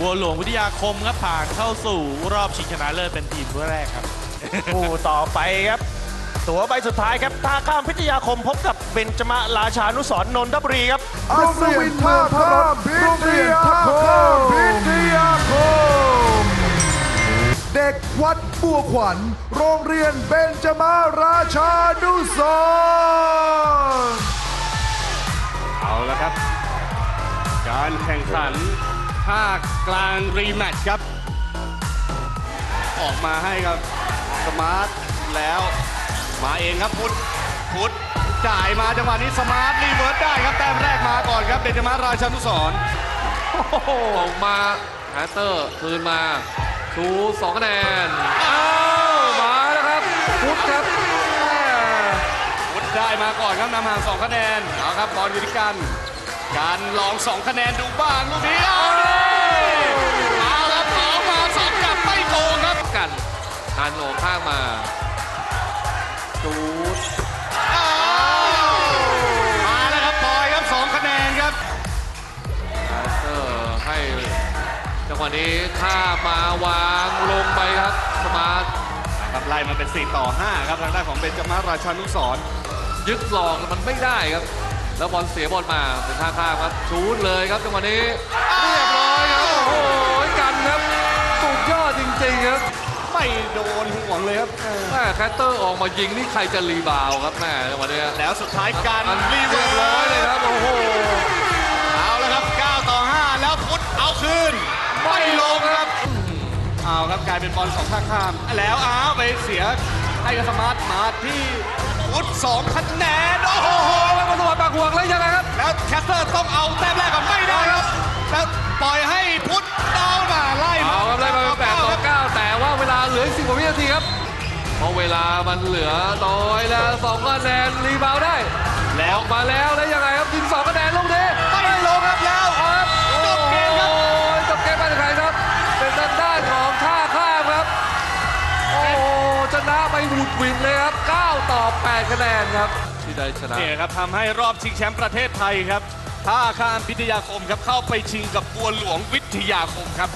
บัวหลวงวิทยาคมครับผ่านเข้าสู่รอบชิงชนะเลิศเป็นทีมแรกครับ คู่ต่อไปครับ ตัวใบสุดท้ายครับท่าข้ามพิทยาคมพบกับเบญจมะราชานุสรณ์นนทบุรีครับอัศวินท่าข้ามพิทยาคมพิทยาคม เด็กวัดบัวขวัญ โรงเรียนเบญจมาราชานุสรณ์เอาละครับ การแข่งขัน ภาคกลางรีแมตช์ครับ ออกมาให้ครับสมาร์ทแล้วมาเองครับพุทธพุทธจ่ายมาจังหวะนี้สมาร์ทรีเวิร์สได้ครับแต้มแรกมาก่อนครับเบนจมาราชานุสรณ์โอ้โหออกมาแฮตเตอร์คืนมาชูสองคะแนนอ้าวมาแล้วครับพุทธครับแม่พุทธได้มาก่อนครับนำห่างสองคะแนนเอาครับบอลอยู่ที่กันการลองสองคะแนนดูบ้างลูกนี้ อันโหนข้างมาชูดมาแล้วครับบอยครับสองคะแนนครับแฮตเตอร์ให้จังหวะนี้ข้ามมาวางลงไปครับสมาร์ทครับไล่มาเป็น 4 ต่อ 5 ครับทางด้านของเบนจมาราชานุสรณ์ยึดหลอกมันไม่ได้ครับ แล้วบอลเสียบอลมาเป็นท่าข้ามครับชูดเลยครับจังหวะนี้เรียบร้อยครับโอ้โหกันครับสุดยอดจริงๆครับ ไม่โดนห่วงเลยครับเออแม่แคตเตอร์ออกมายิงนี่ใครจะรีบาวด์ครับแม่จังหวะนี้แล้วสุดท้ายการอันรีเรีเวิยบร์ร้อยเลยครับโอ้โหเอาแล้วครับ 9 ต่อ 5 แล้วพุทธเอาคืน ไม่ลงครับเอาครับกลายเป็นบอลสองข้างข้าม แล้วอ้าวไปเสียให้กับสมาร์ทมาที่พุทธสองคะแนนโอ้โหแล้วมาสวัสดิ์ปากห่ว ลามันเหลือน้อยแล้วสองคะแนนรีบาวด์ได้แล้วมาแล้วแล้วยังไงครับยิงสองคะแนนลงนี้ไม่ลงครับแล้วเอาครับจบเกมครับโอ้ยจบเกมไปถึงใครครับ เป็นทางด้านของท่าข้ามครับ โอ้โหชนะไปหวุดหวิดเลยครับ 9 ต่อ 8 คะแนนครับ ที่ได้ชนะเนี่ยครับทำให้รอบชิงแชมป์ประเทศไทยครับท่าข้ามพิทยาคมครับเข้าไปชิงกับบัวหลวงวิทยาคมครับ